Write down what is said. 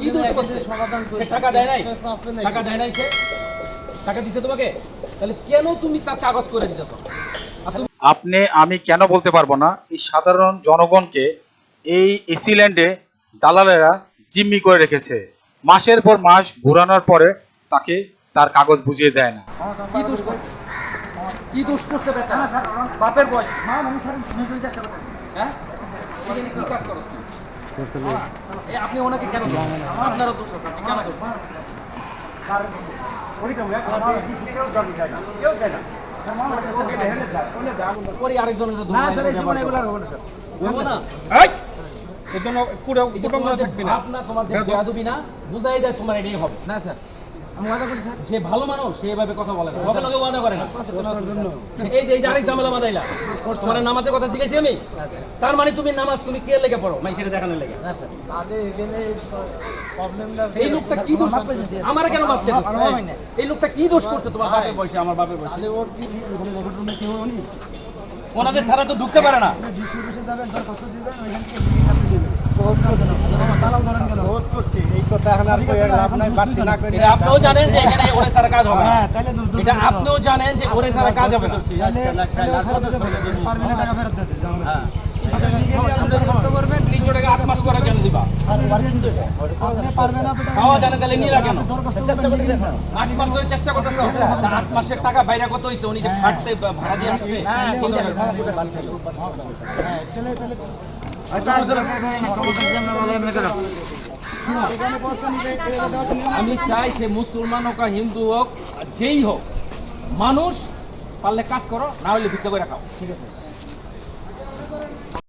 কি দোষ করছে? সমাধান করে সে টাকা দেয় নাই? কেস আছে নাকি? টাকা দেয় নাই সে? টাকা দিছে তোমাকে? তাহলে কেন তুমি তার কাগজ করে দিতেছ? আপনি আমি কেন বলতে পারব না? এই সাধারণ জনগণকে এই এসিল্যান্ডে দালালেরা জিম্মি করে রেখেছে। মাসের পর মাস ঘোরানোর পরে তাকে তার কাগজ বুঝিয়ে দেয় না। কি দোষ করছে? কি দোষ করছে বেটা? বাপের বয়স। হ্যাঁ? এই জন্য কি কাজ করো তুমি? এই আপনি ওনাকে কেন? আপনারও দোষ কেন দোষ দেন? পরে আরেকজনের দোষ না নাই, স্যার এই জীবনে এগুলো আর হবে না স্যার। হব না। এর জন্য কুড়ে এই যে তোমার যে ভাব না, তোমার যে বেয়াদবি না, বুঝাই যায় তোমার এটাই হবে। না স্যার। যে ভালো মানুষ সে এভাবে কথা বলে না। লগে লগে ওয়াদা করে? না। এই যে এই যে আরেক ঝামেলা বাঁধাইলা। তোমার নামাজের কথা শিখেছি আমি? তার মানে তুমি নামাজ তুমি কে লেগে পড়ো? মাই সেটা দেখানোর লেগে। প্রবলেমটা এই লোকটা কি দোষ আমার কেন ভাবছে হয়। এই লোকটা কি দোষ করছে তোমার বাপের বয়সে আমার বাপের বয়সে? ওর কি ওনাদের ছাড়া তো ঢুকতে পারে না। যাবেন দরখাস্ত দিবেন ওইখান থেকে বিল কাটতে দিবেন তালাও ধরেন কেন বহুত করছি এই কথা এখন আর লাভ নাই বাড়তি না করে আপনিও জানেন যে এখানে ওরে কাজ হবে হ্যাঁ তাহলে দূর দূর এটা আপনিও জানেন যে ওরে ছাড়া কাজ হবে না পারবেন টাকা ফেরত দিতে হ্যাঁ বাইরে কত হয়েছে উনি যে ভাড়া দিয়ে আসছে নিবে দেওয়া নিয়ম আমি চাই সে মুসলমান হোক হিন্দু হোক যেই হোক, মানুষ পারলে কাজ করো, না হলে ভিক্ষা করে খাও। ঠিক আছে?